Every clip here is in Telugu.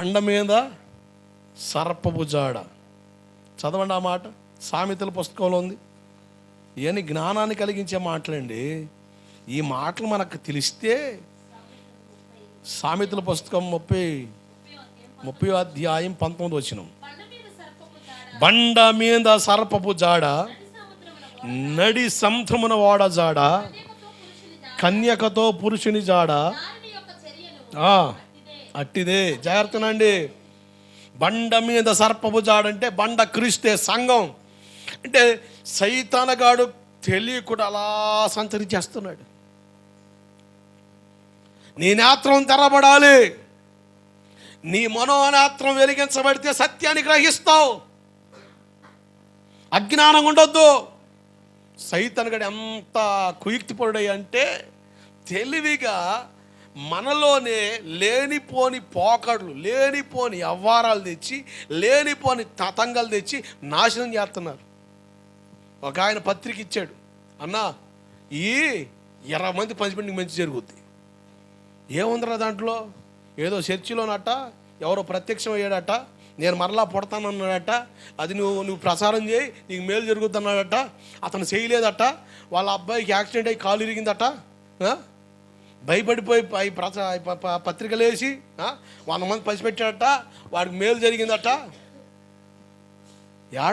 బండ మీద సర్పపు జాడ. చదవండి ఆ మాట? సామెతల పుస్తకంలో ఉంది. ఇవన్నీ జ్ఞానాన్ని కలిగించే మాటలండి. ఈ మాటలు మనకు తెలిస్తే సామెతల పుస్తకం ముప్పై ముప్పై అధ్యాయం పంతొమ్మిది వచ్చిన బండ మీద సర్పపు జాడ నడి సముద్రమున వాడ జాడ కన్యకతో పురుషుని జాడ. అట్టిదే. జాగ్రత్తనండి బండ మీద సర్పపు జాడంటే బండ క్రీస్తే సంఘం. అంటే సైతానగాడు తెలియకుండా అలా సంచరించేస్తున్నాడు. నీ నేత్రం తెరబడాలి. నీ మనోనేత్రం వెలిగించబడితే సత్యాన్ని గ్రహిస్తావు. అజ్ఞానం ఉండొద్దు. సైతనగడు ఎంత కుయుక్తిపరుడై అంటే తెలివిగా మనలోనే లేనిపోని పోకడ్లు లేనిపోని అవ్వారాలు తెచ్చి లేనిపోని తతంగాలు తెచ్చి నాశనం చేస్తున్నారు. ఒక ఆయన పత్రిక ఇచ్చాడు అన్నా ఈ ఇరవై మంది పంచిపెట్టి మంచి జరుగుద్ది. ఏముందిరా దాంట్లో? ఏదో చర్చిలోనట ఎవరో ప్రత్యక్షం అయ్యాడట నేను మరలా పుడతానన్నాడట అది నువ్వు నువ్వు ప్రసారం చేయి నీకు మేలు జరుగుద్ది అన్నాడట అతను చేయలేదట వాళ్ళ అబ్బాయికి యాక్సిడెంట్ అయ్యి కాలు ఇరిగిందట భయపడిపోయి పై ప్రచ పత్రికలు వేసి వంద మంది పసిపెట్టాడట వాడికి మేలు జరిగిందట.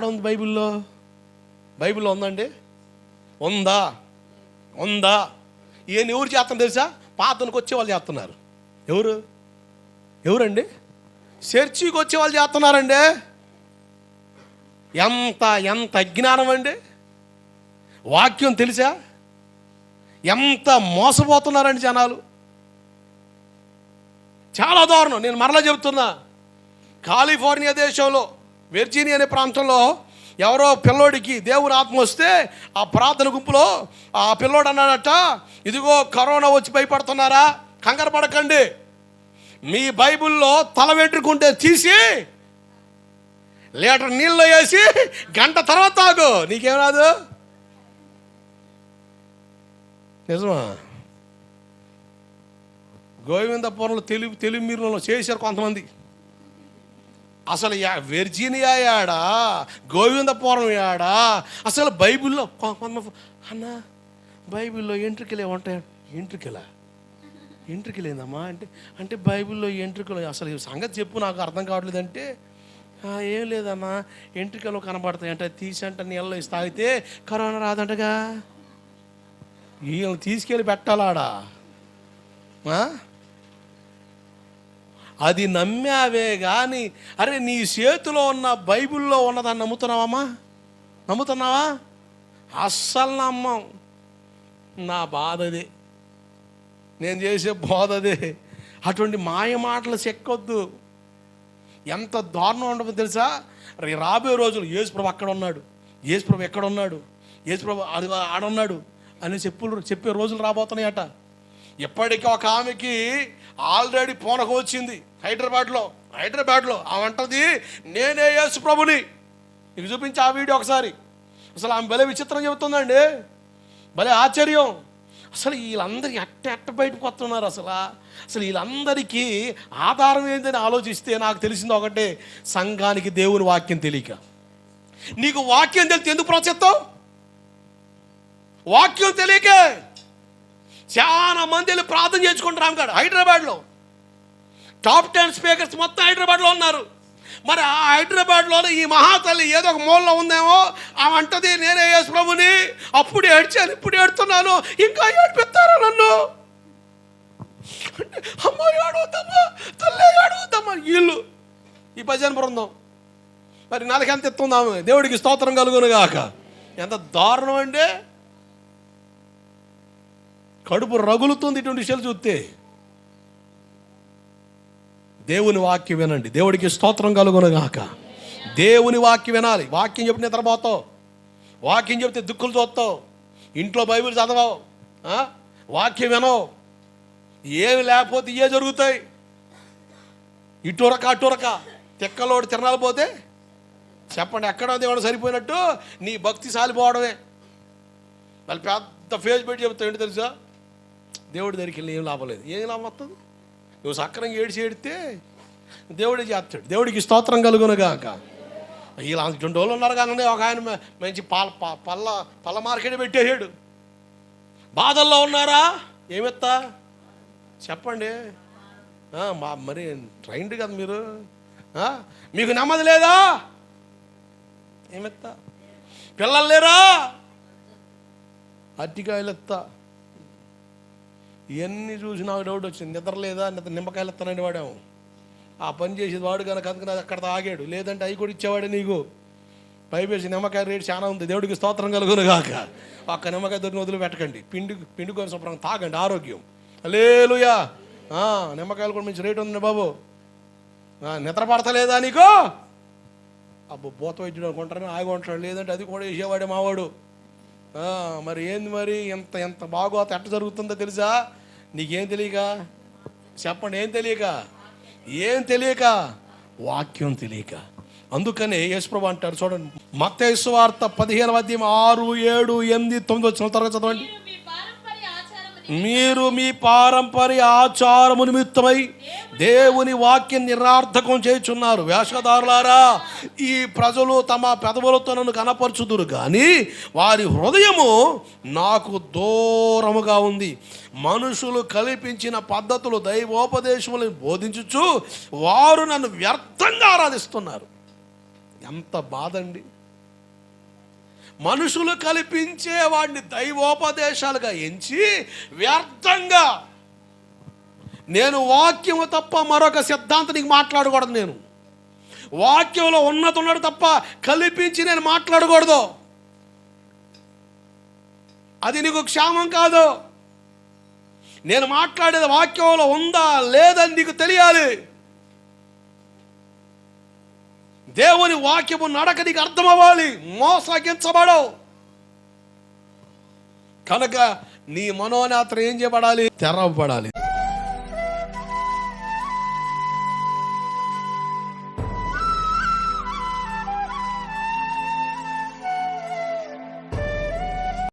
ఉంది బైబిల్లో? బైబిల్లో ఉందండి ఉందా? ఉందా? ఈయన ఎవరు చేస్తాను తెలుసా? పాతనికి వచ్చే వాళ్ళు చేస్తున్నారు. ఎవరు? ఎవరండి? చర్చికి వచ్చే వాళ్ళు చేస్తున్నారండి. ఎంత ఎంత అజ్ఞానం అండి? వాక్యం తెలుసా? ఎంత మోసపోతున్నారండి జనాలు. చాలా దారుణం. నేను మరలా చెబుతున్నా. కాలిఫోర్నియా దేశంలో వెర్జీనియా అనే ప్రాంతంలో ఎవరో పిల్లోడికి దేవుని ఆత్మ వస్తే ఆ ప్రార్థన గుంపులో ఆ పిల్లోడు అన్నాడట ఇదిగో కరోనా వచ్చి భయపడుతున్నారా? కంగారు పడకండి. మీ బైబిల్లో తల వెంట్రుకుంటే తీసి లీటర్ నీళ్ళు వేసి గంట తర్వాత తాగు. నీకేం రాదు? నిజమా? గోవిందపురంలో తెలుగు తెలుగు మీరులో చేశారు కొంతమంది. అసలు యా- వెర్జీనియా యాడా? గోవిందపురం యాడా? అసలు బైబిల్లో కొ- కొంత అన్న బైబిల్లో ఎంట్రికలే ఉంటాయి? ఎంట్రికలా? ఎంట్రికలేదమ్మా అంటే అంటే బైబిల్లో ఎంట్రికలు అసలు ఈ సంగతి చెప్పు నాకు అర్థం కావట్లేదంటే ఏం లేదమ్మా. ఎంట్రికలు కనబడతాయి అంటే తీసి అంటే నీళ్ళలో తాగితే కరోనా రాదంటగా. వీళ్ళని తీసుకెళ్ళి పెట్టాలాడా? ఆ? అది నమ్మావే కానీ అరే నీ చేతిలో ఉన్న బైబిల్లో ఉన్నదాన్ని నమ్ముతున్నావమ్మా? నమ్ముతున్నావా? అస్సలు నమ్మం. నా బాధదే నేను చేసే బోధదే అటువంటి మాయ మాటలు చెక్కొద్దు. ఎంత దారుణం ఉండదు తెలుసా? రే రాబోయే రోజులు యేసుప్రభు అక్కడ ఉన్నాడు. యేసుప్రభు ఎక్కడ ఉన్నాడు యేసుప్రభు అది ఆడున్నాడు అని చెప్పు చెప్పే రోజులు రాబోతున్నాయట. ఇప్పటికీ ఒక ఆమెకి ఆల్రెడీ పూనకం వచ్చింది హైదరాబాద్లో హైదరాబాద్లో. ఆమె అంటది నేనే యేసు ప్రభుని. నీకు చూపించి ఆ వీడియో ఒకసారి. అసలు ఆమె భలే విచిత్రం చెబుతుందండి. భలే ఆశ్చర్యం. అసలు వీళ్ళందరూ ఎట్ట ఎట్ట బయటకు వస్తున్నారు అసలు? అసలు వీళ్ళందరికీ ఆధారం ఏంటని ఆలోచిస్తే నాకు తెలిసింది ఒకటే సంఘానికి దేవుని వాక్యం తెలియక. నీకు వాక్యం తెలితే ఎందుకు ప్రోత్సహిస్తావు వాక్యం తెలియకే చాలా మంది వెళ్ళి ప్రార్థన చేసుకుంటారు కాదు హైదరాబాద్లో. టాప్ టెన్ స్పీకర్స్ మొత్తం హైదరాబాద్లో ఉన్నారు. మరి ఆ హైదరాబాద్లో ఈ మహాతల్లి ఏదో ఒక మూలలో ఉందేమో ఆమె అంటది నేనే యేసు ప్రభుని అప్పుడు ఏడ్చాను ఇప్పుడు ఏడుతున్నాను ఇంకా ఏడిపిస్తారా నన్ను? అమ్మో అమ్మ ఏడవద్దమ్మా తల్లే ఏడవద్దమ్మా. వీళ్ళు ఈ భజన బృందం. మరి నాలుగు ఎంత ఎత్తుందాము? దేవుడికి స్తోత్రం కలుగును గాక ఎంత దారుణం అంటే కడుపు రగులుతుంది ఇటువంటి విషయాలు చూస్తే. దేవుని వాక్యం వినండి. దేవుడికి స్తోత్రం కలుగునగాక దేవుని వాక్యం వినాలి. వాక్యం చెప్పి నిద్రపోతావు వాక్యం చెప్తే దుక్కులు చూస్తావు ఇంట్లో బైబిల్ చదవవు. వాక్యం వినవు. ఏమి లేకపోతే ఇవే జరుగుతాయి. ఇటురక అటురక. తిక్కలోడు తిరణాలు పోతే చెప్పండి ఎక్కడ దేవుడు సరిపోయినట్టు నీ భక్తి సాలిపోవడమే వాళ్ళు పెద్ద ఫేస్ పెట్టి చెప్తావు ఏంటి తెలుసా? దేవుడి దగ్గరికి వెళ్ళి ఏం లాభం లేదు. ఏం లాభం వస్తుంది? నువ్వు సక్రంగా ఏడిచి ఏడితే దేవుడే చేస్తాడు. దేవుడికి స్తోత్రం కలుగునుగాక ఇలా రెండు రోజులు ఉన్నారు కానీ ఒక ఆయన మంచి పాల ప- పళ్ళ పళ్ళ మార్కెట్ పెట్టేసాడు బాధల్లో ఉన్నారా? ఏమెత్తా? చెప్పండి. మా మరి ట్రైండ్ కదా మీరు. మీకు నెమ్మది లేదా? ఏమెత్తా? పిల్లలు లేరా? అరటికాయలు ఎత్తా. ఇవన్నీ చూసి నాకు డౌట్ వచ్చింది. నిద్ర లేదా? నిద్ర నిమ్మకాయలు ఎత్తానని వాడాము. ఆ పని చేసేది వాడు కనుక అందుకని అక్కడ ఆగాడు. లేదంటే అవి కూడా ఇచ్చేవాడు నీకు. పైపేసి నిమ్మకాయ రేటు చాలా ఉంది. దేవుడికి స్తోత్రం కలుగును కాక ఒక్క నిమ్మకాయ దొరిని వదిలి పెట్టకండి పిండి పిండుకొని శుభ్రంగా తాగండి. ఆరోగ్యం. లేలుయా నిమ్మకాయలు కూడా మంచి రేటు ఉంది బాబు. నిద్ర పడతలేదా నీకు? అబ్బో బోత వైద్యుడు అనుకుంటారని ఆగి ఉంటాడు. లేదంటే అది కూడా వేసేవాడే మావాడు. మరి ఏంది మరి? ఎంత ఎంత బాగోత ఎట్ట జరుగుతుందో తెలుసా? నీకేం తెలియక? చెప్పండి ఏం తెలియక? ఏం తెలియక? వాక్యం తెలియక. అందుకనే యేసుప్రభు అంటారు చూడండి మత వార్త పదిహేను మధ్యం ఆరు ఏడు ఎనిమిది తొమ్మిది వచ్చిన తర్వాత చదవండి. మీరు మీ పారంపర్య ఆచారము నిమిత్తమై దేవుని వాక్యం నిరార్థకం చేయుచున్నారు. వేషధారులారా ఈ ప్రజలు తమ పెదవులతో నన్ను కనపరచుదురు కానీ వారి హృదయము నాకు దూరముగా ఉంది. మనుషులు కల్పించిన పద్ధతులు దైవోపదేశములను బోధించుచు వారు నన్ను వ్యర్థంగా ఆరాధిస్తున్నారు. ఎంత బాధండి. మనుషులు కల్పించే వాడిని దైవోపదేశాలుగా ఎంచి వ్యర్థంగా. నేను వాక్యము తప్ప మరొక సిద్ధాంతం నీకు మాట్లాడకూడదు నేను. వాక్యంలో ఉన్నత ఉన్నాడు తప్ప కల్పించి నేను మాట్లాడకూడదు. అది నీకు క్షేమం కాదు. నేను మాట్లాడేది వాక్యంలో ఉందా లేదని నీకు తెలియాలి. దేవుని వాక్యము నడక నీకు అర్థమవ్వాలి. మోసగించబడవు. కనుక నీ మనోనేత్రం ఏం చేయబడాలి? తెరవబడాలి.